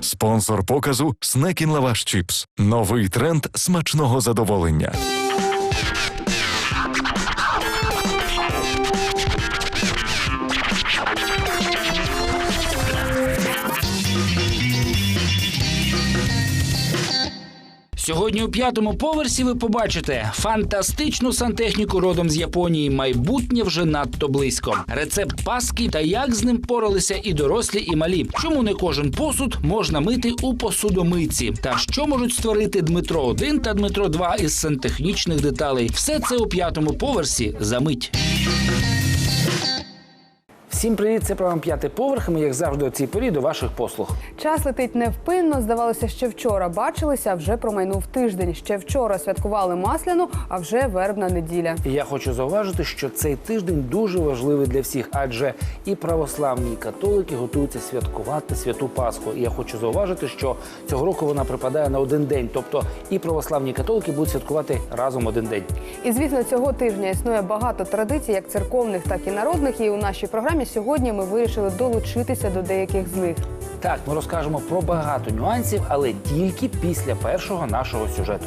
Спонсор показу Снекін Лаваш Чіпс. Новий тренд смачного задоволення. Сьогодні у п'ятому поверсі ви побачите фантастичну сантехніку родом з Японії. Майбутнє вже надто близько. Рецепт паски та як з ним поралися і дорослі, і малі. Чому не кожен посуд можна мити у посудомийці? Та що можуть створити Дмитро 1 та Дмитро 2 із сантехнічних деталей? Все це у п'ятому поверсі за мить. Всім привіт, це програма п'ятий поверх. Ми, як завжди, у цій порі до ваших послуг. Час летить невпинно. Здавалося, ще вчора бачилися, а вже промайнув тиждень. Ще вчора святкували масляну, а вже вербна неділя. І я хочу зауважити, що цей тиждень дуже важливий для всіх, адже і православні, і католики готуються святкувати святу Пасху. І я хочу зауважити, що цього року вона припадає на один день. Тобто і православні і католики будуть святкувати разом один день. І звісно, цього тижня існує багато традицій, як церковних, так і народних. І у нашій програмі сьогодні ми вирішили долучитися до деяких з них. Так, ми розкажемо про багато нюансів, але тільки після першого нашого сюжету.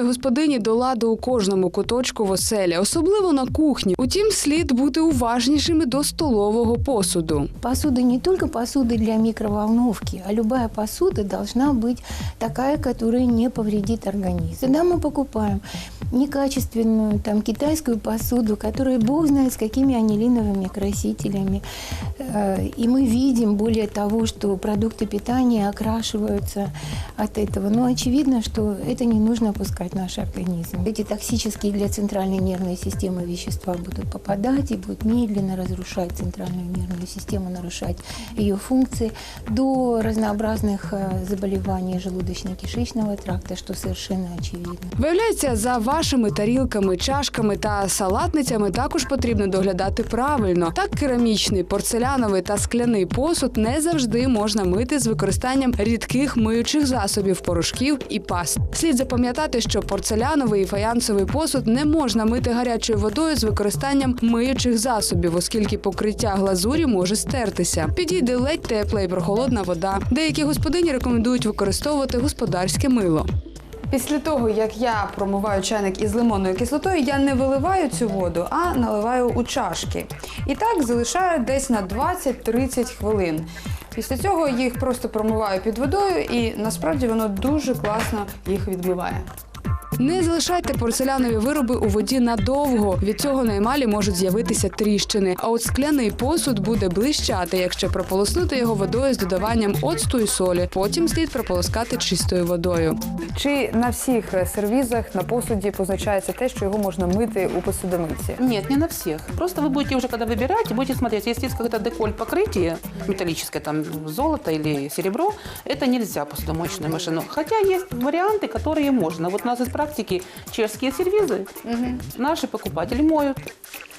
У гарної господині до ладу у кожному куточку в оселі, особливо на кухні. Утім, слід бути уважнішими до столового посуду. Посуда не только посуда для микроволновки, а любая посуда должна быть такая, которая не повредит организм. Когда мы покупаем некачественную там, китайскую посуду, которая бог знает с какими анилиновыми красителями, э, и мы видим, более того, что продукты питания окрашиваются от этого, но очевидно, что это не нужно опускать в наш организм. Эти токсические для центральной нервной системы вещества будут попадать и будут медленно разрушать центральную нервную систему, нарушать ее функции до разнообразных э, заболеваний желудочно-кишечного тракта, что совершенно очевидно. Виявляється, за вашими тарілками, чашками та салатницями також потрібно доглядати правильно. Так, керамічний, порцеляновий та скляний посуд не завжди можна мити з використанням рідких миючих засобів, порошків і паст. Слід запам'ятати, що порцеляновий і фаянсовий посуд не можна мити гарячою водою з використанням миючих засобів, оскільки покриття глазурі може стертися. Підійде ледь тепла і прохолодна вода. Деякі господині рекомендують використовувати господарське мило. Після того, як я промиваю чайник із лимонною кислотою, я не виливаю цю воду, а наливаю у чашки. І так залишаю десь на 20-30 хвилин. Після цього їх просто промиваю під водою, і насправді воно дуже класно їх відмиває. Не залишайте порцелянові вироби у воді надовго. Від цього на емалі можуть з'явитися тріщини. А от скляний посуд буде блищати, якщо прополоснути його водою з додаванням оцту і солі. Потім слід прополоскати чистою водою. Чи на всіх сервізах на посуді позначається те, що його можна мити у посудомийці? Нет, не на всех. Просто вы будете уже, когда выбирать, будете смотреть, если есть какое-то деколь покрытие металлическое, там золото или серебро, это нельзя посудомоечную машину. Хотя есть варианты, которые можно. Вот у нас из практики чешские сервизы наши покупатели моют.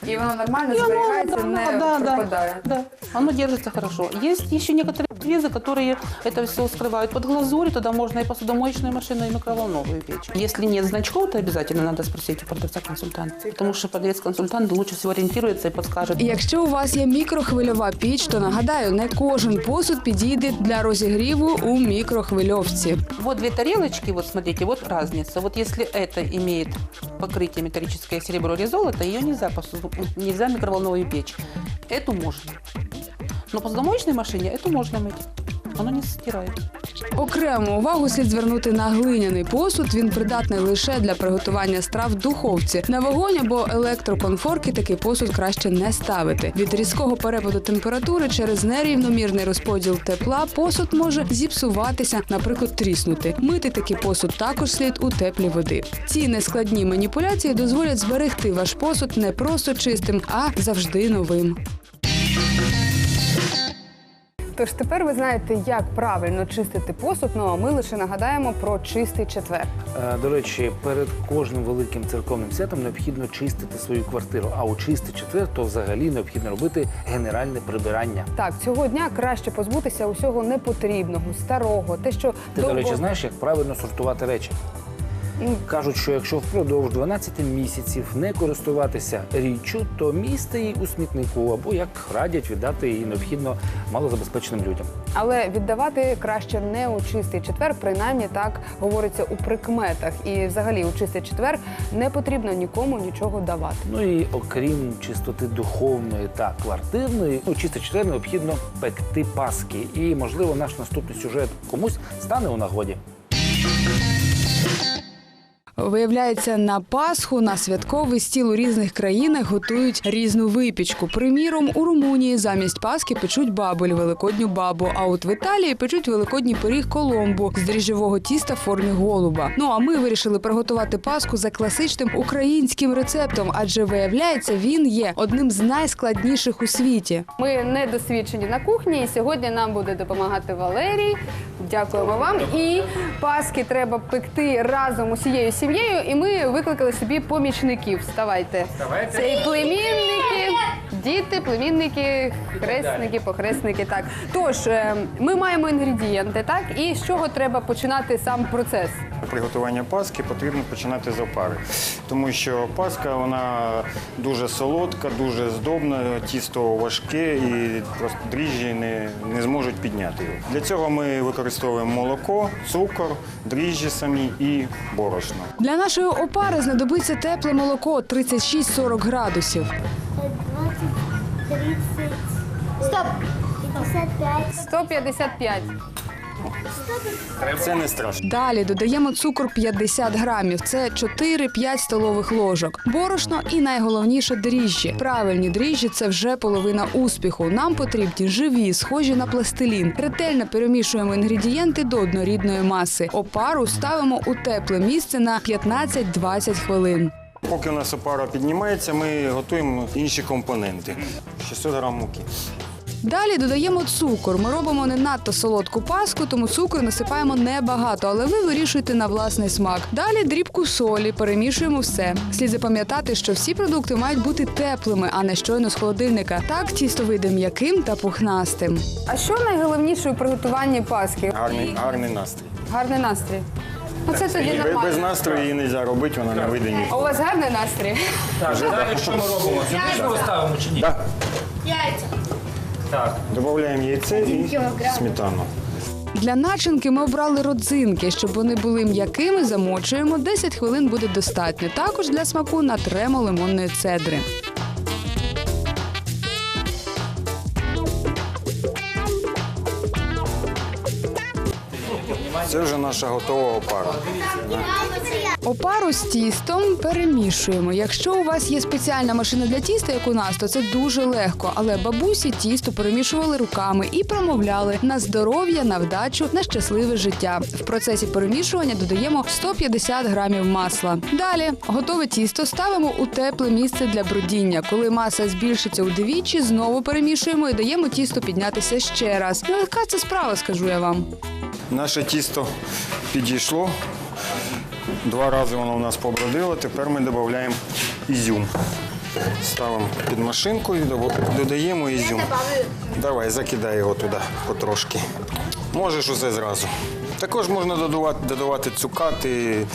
І воно нормально И оно, зберігається, да, не да, да, пропадає. да, оно держится хорошо. Есть еще некоторые сервизы, которые это все скрывают под глазурь, туда можно и посудомоечную машину, и микроволновую печь. Если нет значков, то обязательно надо спросить у продавца-консультанта, потому что продавец-консультант лучше всего ориентируется и подскажет. І Якщо у вас є мікрохвильова піч, то нагадаю, не кожен посуд підійде для розігріву у мікрохвильовці. Вот две тарелочки, вот смотрите, вот разница. Вот если это имеет покрытие металлическое серебро или золото, ее нельзя, посуду, нельзя в микроволновую печь. Эту можно. Но в посудомоечной машине эту можно мыть. Оно не стирает. Окрему увагу слід звернути на глиняний посуд. Він придатний лише для приготування страв в духовці. На вогонь або електроконфорки такий посуд краще не ставити. Від різкого перепаду температури через нерівномірний розподіл тепла посуд може зіпсуватися, наприклад, тріснути. Мити такий посуд також слід у теплій води. Ці нескладні маніпуляції дозволять зберегти ваш посуд не просто чистим, а завжди новим. Тож тепер ви знаєте, як правильно чистити посуд. Ну а ми лише нагадаємо про чистий четвер. Е, До речі, перед кожним великим церковним святом необхідно чистити свою квартиру. А у чистий четвер то взагалі необхідно робити генеральне прибирання. Так, цього дня краще позбутися усього непотрібного, старого, те, що Ти, довго... до речі, знаєш, як правильно сортувати речі? Кажуть, що якщо впродовж 12 місяців не користуватися річчю, то місце її у смітнику або як радять віддати її необхідно малозабезпеченим людям. Але віддавати краще не у чистий четвер, принаймні так говориться у прикметах. І взагалі у чистий четвер не потрібно нікому нічого давати. Ну і окрім чистоти духовної та квартирної, у чистий четвер необхідно пекти паски. І можливо наш наступний сюжет комусь стане у нагоді. Виявляється, на Пасху на святковий стіл у різних країнах готують різну випічку. Приміром, у Румунії замість Пасхи печуть бабуль, великодню бабу. А от в Італії печуть великодній пиріг коломбу з дріжджового тіста в формі голуба. Ну а ми вирішили приготувати Пасху за класичним українським рецептом, адже виявляється, він є одним з найскладніших у світі. Ми не досвідчені на кухні, і сьогодні нам буде допомагати Валерій. Дякуємо вам. І паски треба пекти разом усією сім'єю. І ми викликали собі помічників. Вставайте. Це і племінники, діти, племінники, хресники, похресники. Так. Тож е, ми маємо інгредієнти, так? І з чого треба починати сам процес? Приготування паски потрібно починати з опари, тому що паска вона дуже солодка, дуже здобна, тісто важке і просто дріжджі не, не зможуть підняти його. Для цього ми використовуємо молоко, цукор, дріжджі самі і борошно. Для нашої опари знадобиться тепле молоко 36-40 градусів. 155. Це не страшно. Далі додаємо цукор 50 грамів. Це 4-5 столових ложок. Борошно і найголовніше дріжджі. Правильні дріжджі це вже половина успіху. Нам потрібні живі, схожі на пластилін. Ретельно перемішуємо інгредієнти до однорідної маси. Опару ставимо у тепле місце на 15-20 хвилин. Поки у нас опара піднімається, ми готуємо інші компоненти. 600 грам муки. Далі додаємо цукор. Ми робимо не надто солодку паску, тому цукор насипаємо небагато, але ви вирішуєте на власний смак. Далі дрібку солі, перемішуємо все. Слід запам'ятати, що всі продукти мають бути теплими, а не щойно з холодильника. Так тісто вийде м'яким та пухнастим. А що найголовніше у приготуванні паски? Гарний, гарний настрій. Гарний настрій. Ну це тоді Без, без нормально. настрою її не можна робити, вона не вийде ні. А у вас гарний настрій? Так, далі що ми робимо? Ставимо чи ні? Яйця. Так. Додаємо яйце і сметану. Для начинки ми обрали родзинки, щоб вони були м'якими. Замочуємо 10 хвилин буде достатньо. Також для смаку натремо лимонної цедри. Це вже наша готова опара. Опару з тістом перемішуємо. Якщо у вас є спеціальна машина для тіста, як у нас, то це дуже легко. Але бабусі тісто перемішували руками і промовляли на здоров'я, на вдачу, на щасливе життя. В процесі перемішування додаємо 150 грамів масла. Далі готове тісто ставимо у тепле місце для бродіння. Коли маса збільшиться удвічі, знову перемішуємо і даємо тісто піднятися ще раз. Ну, Легка це справа, скажу я вам. Наше тісто підійшло. Два рази воно у нас побродило. Тепер ми додаємо ізюм. Ставимо під машинку і додаємо ізюм. Давай, закидай його туди потрошки. Можеш усе зразу. Також можна додавати, додавати цукати,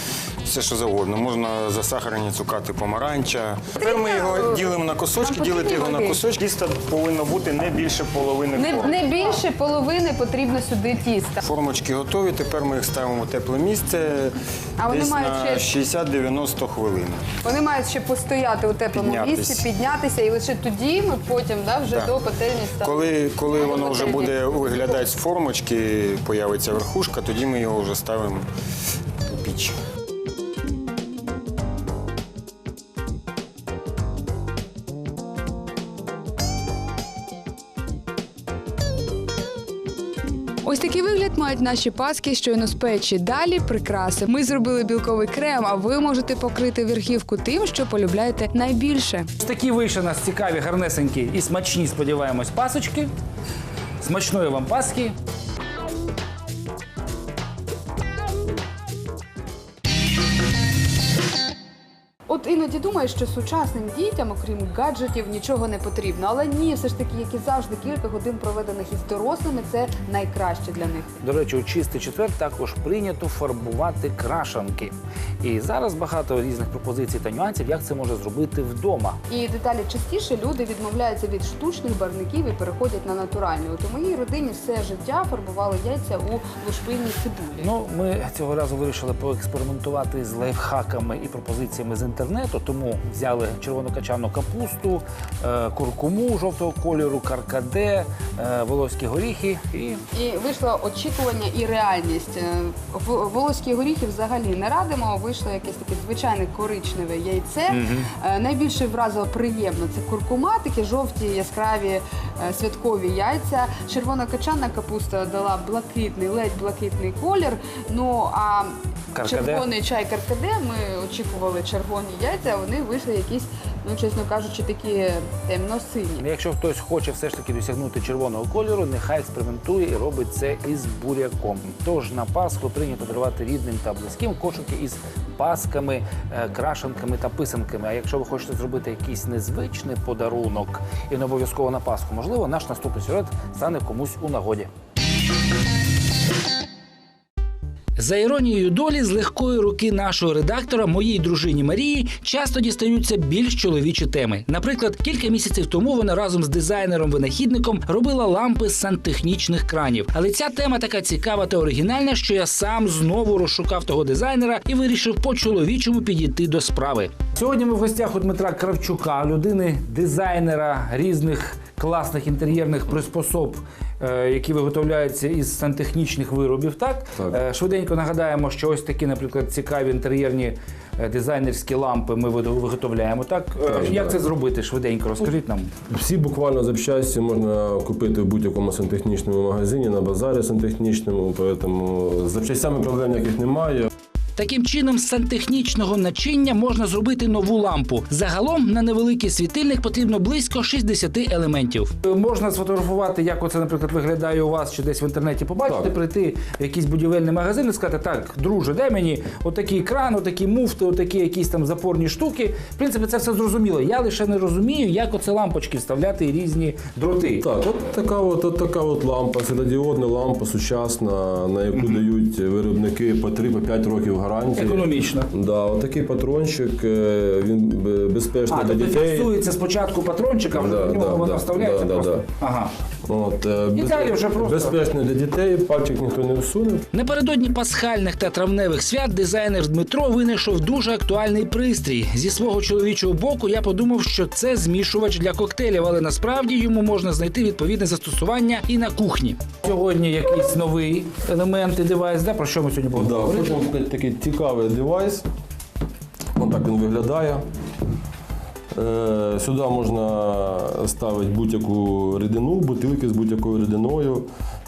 все що завгодно. Можна засахарені цукати помаранча. Тепер ми його ділимо на кусочки, ділити його на кусочки. Тісто повинно бути не більше половини Не, форми. не більше половини потрібно сюди тіста. Формочки готові, тепер ми їх ставимо в тепле місце А вони десь мають на ще- 60-90 хвилин. Вони мають ще постояти у теплому Піднятись. місці, піднятися, і лише тоді ми потім да, вже до пательні ставимо. Коли, воно вже пательні. буде виглядати з формочки, появиться верхушка, тоді ми його вже ставимо у піч. Вигляд мають наші паски щойно з печі. Далі прикраси. Ми зробили білковий крем, а ви можете покрити верхівку тим, що полюбляєте найбільше. Такі вийшли у нас цікаві, гарнесенькі і смачні, сподіваємось, пасочки. Смачної вам паски. Іноді думаєш, що сучасним дітям, окрім гаджетів, нічого не потрібно. Але ні, все ж таки, як і завжди, кілька годин проведених із дорослими це найкраще для них. До речі, у чистий четвер також прийнято фарбувати крашанки. І зараз багато різних пропозицій та нюансів, як це можна зробити вдома. І деталі частіше люди відмовляються від штучних барвників і переходять на натуральні. От у моїй родині все життя фарбували яйця у лушпинній цибулі. Ну, ми цього разу вирішили поекспериментувати з лайфхаками і пропозиціями з інтернету, тому взяли червонокачану капусту, е, куркуму жовтого кольору, каркаде, е, волоські горіхи і І вийшло очікування і реальність. Е, Волоські горіхи взагалі не радимо. Вийшло якесь таке звичайне коричневе яйце. Е, Найбільше вразило приємно це куркума, такі жовті яскраві святкові яйця. Червона качана капуста дала блакитний, ледь блакитний колір. Ну а Каркаде? червоний чай каркаде. Ми очікували червоні яйця. а Вони вийшли якісь, ну чесно кажучи, такі темно-сині. якщо хтось хоче все ж таки досягнути червоного кольору, нехай експериментує і робить це із буряком. Тож на Пасху прийнято дарувати рідним та близьким кошики із пасками, е, крашенками та писанками. А якщо ви хочете зробити якийсь незвичний подарунок і не обов'язково на Пасху, можливо, наш наступний сюжет стане комусь у нагоді. За іронією долі, з легкої руки нашого редактора, моїй дружині Марії, часто дістаються більш чоловічі теми. Наприклад, кілька місяців тому вона разом з дизайнером-винахідником робила лампи з сантехнічних кранів. Але ця тема така цікава та оригінальна, що я сам знову розшукав того дизайнера і вирішив по-чоловічому підійти до справи. Сьогодні ми в гостях у Дмитра Кравчука, людини дизайнера різних класних інтер'єрних приспособ, які виготовляються із сантехнічних виробів. Так, Так. Е, швиденько нагадаємо, що ось такі, наприклад, цікаві інтер'єрні е, дизайнерські лампи ми виготов- виготовляємо. Так, Е, Так, як так. це зробити? Швиденько розкажіть нам. Всі буквально запчасті можна купити в будь-якому сантехнічному магазині, на базарі сантехнічному, тому з запчастями проблем ніяких немає. Таким чином, з сантехнічного начиння можна зробити нову лампу. Загалом на невеликий світильник потрібно близько 60 елементів. Можна сфотографувати, як оце, наприклад, виглядає у вас чи десь в інтернеті. Побачити, Так. прийти в якийсь будівельний магазин і сказати: так, друже, дай мені отакий кран, отакі муфти, отакі якісь там запорні штуки. В принципі, це все зрозуміло. Я лише не розумію, як оце лампочки вставляти і різні дроти. Так, от така от, от така от лампа, світлодіодна лампа сучасна, на яку дають виробники по 3-5 років гарантії. Економічно. Да, от такий патрончик, е, він безпечний А, для тобто дітей. фіксується спочатку патрончика, вже Да, до нього да, воно да, вставляється да, да, просто. да. Ага. От, е, без- далі вже просто- Безпечний для дітей, пальчик ніхто не всуне. Напередодні пасхальних та травневих свят дизайнер Дмитро винайшов дуже актуальний пристрій. Зі свого чоловічого боку я подумав, що це змішувач для коктейлів, але насправді йому можна знайти відповідне застосування і на кухні. Сьогодні якийсь новий елемент і девайс. Да? Про що ми сьогодні будемо Да, говорити? такий цікавий девайс. Ось так він виглядає. Е, Сюди можна ставити будь-яку рідину, бутилки з будь-якою рідиною,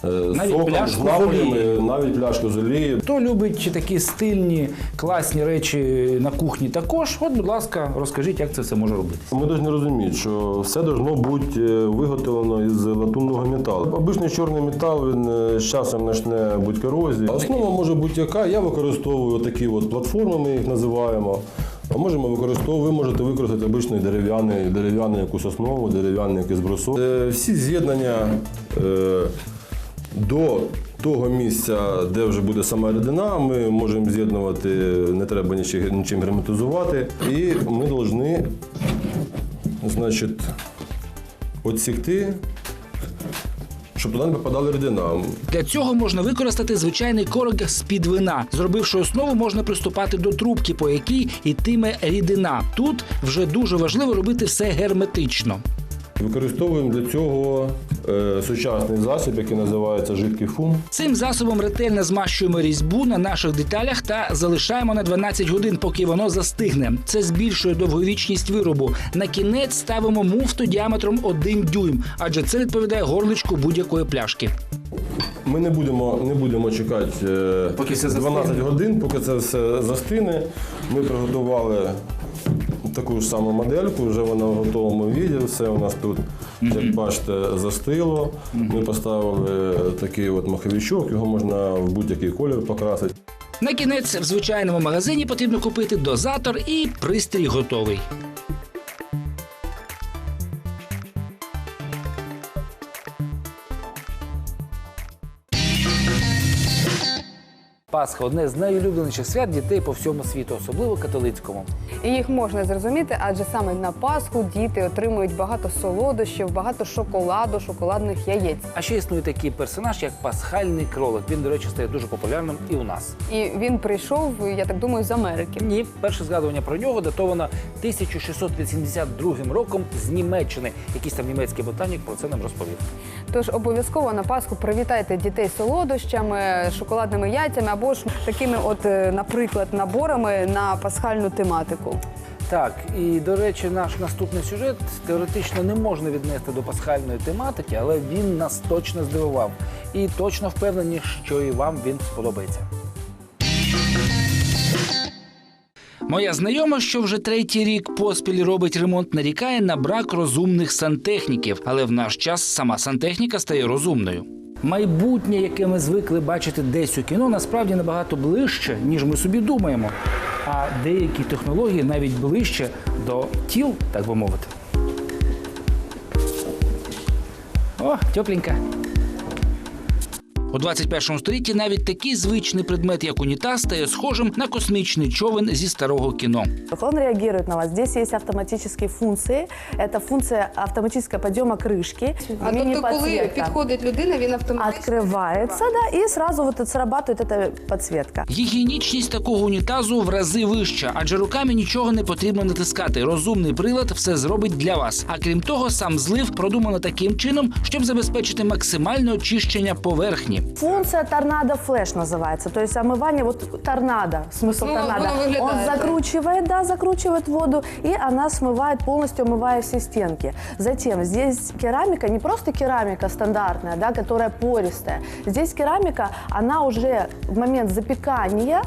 Навіть соком, пляшку з напоями, навіть пляшку з олією. Хто любить такі стильні, класні речі на кухні також? От, будь ласка, розкажіть, як це все може робити. Ми повинні розуміти, що все должно бути е, виготовлено із латунного металу. Обичний чорний метал він е, з часом почне бути корозії. Основа може бути яка. Я використовую такі от платформи, ми їх називаємо. А можемо використовувати, ви можете використати обичний дерев'яний, дерев'яний якусь основу, дерев'яний якийсь брусок. Е, Всі з'єднання е, до того місця, де вже буде сама рідина, ми можемо з'єднувати, не треба нічим, нічим герметизувати. І ми повинні значить, відсікти, щоб туди не попадала рідина. Для цього можна використати звичайний корок з-під вина. Зробивши основу, можна приступати до трубки, по якій йтиме рідина. Тут вже дуже важливо робити все герметично. Використовуємо для цього е, сучасний засіб, який називається жидкий фум. Цим засобом ретельно змащуємо різьбу на наших деталях та залишаємо на 12 годин, поки воно застигне. Це збільшує довговічність виробу. На кінець ставимо муфту діаметром 1 дюйм, адже це відповідає горличку будь-якої пляшки. Ми не будемо, не будемо чекати е, Поки 12 годин, поки це все застине. Ми приготували таку ж саму модельку, вже вона в готовому віді. Все у нас тут, як бачите, застило. Ми поставили такий от маховичок, його можна в будь-який колір покрасити. На кінець в звичайному магазині потрібно купити дозатор і пристрій готовий. Пасха одне з найулюбленіших свят дітей по всьому світу, особливо католицькому. І їх можна зрозуміти, адже саме на Пасху діти отримують багато солодощів, багато шоколаду, шоколадних яєць. А ще існує такий персонаж, як пасхальний кролик. Він, до речі, стає дуже популярним і у нас. І він прийшов, я так думаю, з Америки. Ні, перше згадування про нього датовано 1682 роком з Німеччини. Якийсь там німецький ботанік про це нам розповів. Тож обов'язково на Пасху привітайте дітей солодощами, шоколадними яйцями або ж такими, от, е, наприклад, наборами на пасхальну тематику. Так, і до речі, наш наступний сюжет теоретично не можна віднести до пасхальної тематики, але він нас точно здивував. І точно впевнені, що і вам він сподобається. Моя знайома, що вже третій рік поспіль робить ремонт, нарікає на брак розумних сантехніків, але в наш час сама сантехніка стає розумною. Майбутнє, яке ми звикли бачити десь у кіно, насправді набагато ближче, ніж ми собі думаємо. А деякі технології навіть ближче до тіл, так би мовити. О, тепленька. У 21 столітті навіть такий звичний предмет, як унітаз, стає схожим на космічний човен зі старого кіно. Он реагирует на вас. Здесь есть автоматические функции. Это функция автоматического подъема крышки. А тобто, коли мини-подсветка. підходить людина, він автоматично Открывается, да, и сразу вот срабатывает эта подсветка. Гігієнічність такого унітазу в рази вища, адже руками нічого не потрібно натискати. Розумний прилад все зробить для вас. А крім того, сам злив продумано таким чином, щоб забезпечити максимальне очищення поверхні. Функция торнадо флеш называется. То есть омывание, вот торнадо, смысл Ну, торнадо. оно выглядит, Он да. закручивает, да, закручивает воду, и она смывает полностью, омывая все стенки. Затем здесь керамика, не просто керамика стандартная, да, которая пористая. Здесь керамика, она уже в момент запекания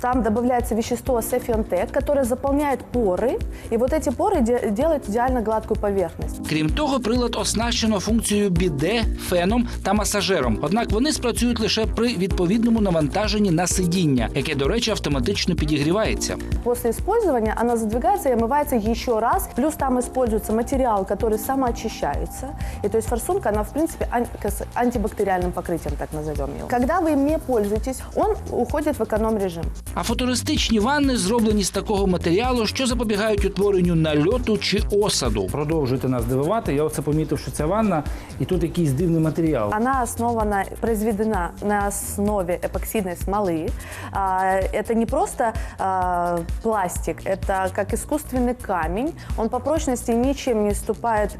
там добавляется вещество сефионтек, которое заполняет поры, и вот эти поры де- делают идеально гладкую поверхность. Крім того, прилад оснащено функцією біде, феном та масажером. Однак вони спрацюють лише при відповідному навантаженні на сидіння, яке, до речі, автоматично підігрівається. После использования она задвигается и омывается еще раз. Плюс там используется материал, который самоочищается. И то есть форсунка, она в принципе ан- с антибактериальным покрытием, так назовем его. Когда вы им не пользуетесь, он уходит в эконом-режим. А футуристичні ванни зроблені з такого матеріалу, що запобігають утворенню нальоту чи осаду. Продовжуйте нас дивувати. Я оце помітив, що це ванна, і тут якийсь дивний матеріал. Она основана, произведена на основе эпоксидной смолы. А, Это не просто а, пластик, это как искусственный камень. Он по прочности ничем не уступает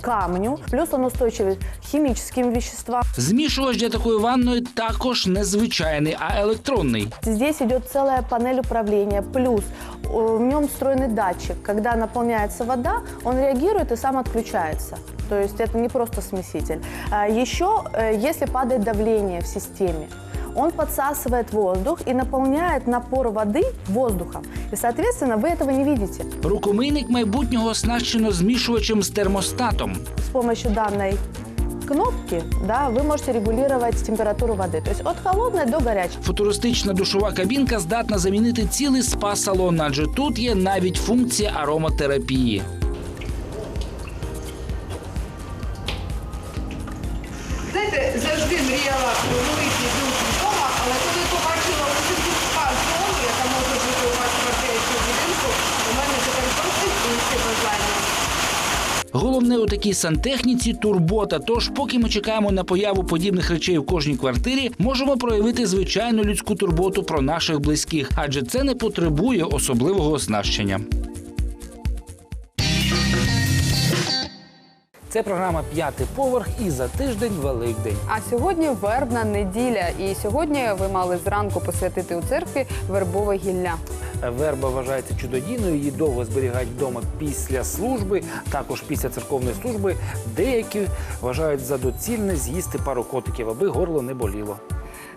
камню. Плюс он устойчивый к химическим веществам. Змішувач для такої ванної також не звичайний, а електронний. Здесь идет целая панель управления, плюс э, в нем встроенный датчик. Когда наполняется вода, он реагирует и сам отключается. То есть это не просто смеситель. А Еще, э, если падает давление в системе, он подсасывает воздух и наполняет напор воды воздухом. И, соответственно, вы этого не видите. Рукомийник майбутнього оснащено змішувачем з термостатом. С помощью данной кнопки да, ви можете регулювати температуру води. Тобто від холодної до гарячої. Футуристична душова кабінка здатна замінити цілий спа-салон, адже тут є навіть функція ароматерапії. Головне у такій сантехніці турбота. Тож, поки ми чекаємо на появу подібних речей в кожній квартирі, можемо проявити звичайну людську турботу про наших близьких, адже це не потребує особливого оснащення. Це програма П'ятий поверх і за тиждень Великдень. А сьогодні вербна неділя, і сьогодні ви мали зранку посвятити у церкві вербове гілля. Верба вважається чудодійною, її довго зберігають вдома після служби, також після церковної служби. Деякі вважають за доцільне з'їсти пару котиків, аби горло не боліло.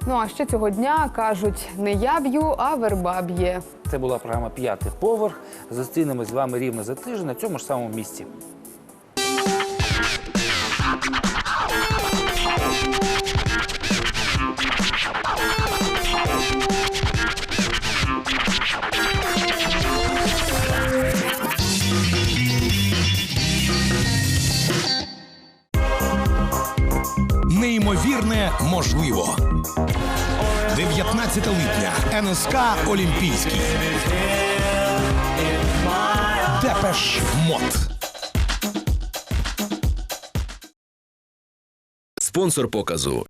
Ну а ще цього дня кажуть, не я б'ю, а верба б'є. Це була програма П'ятий поверх. Зустрінемось з вами рівно за тиждень на цьому ж самому місці. Можливо. 19 липня НСК Олімпійський. Депеш Мод. Спонсор показу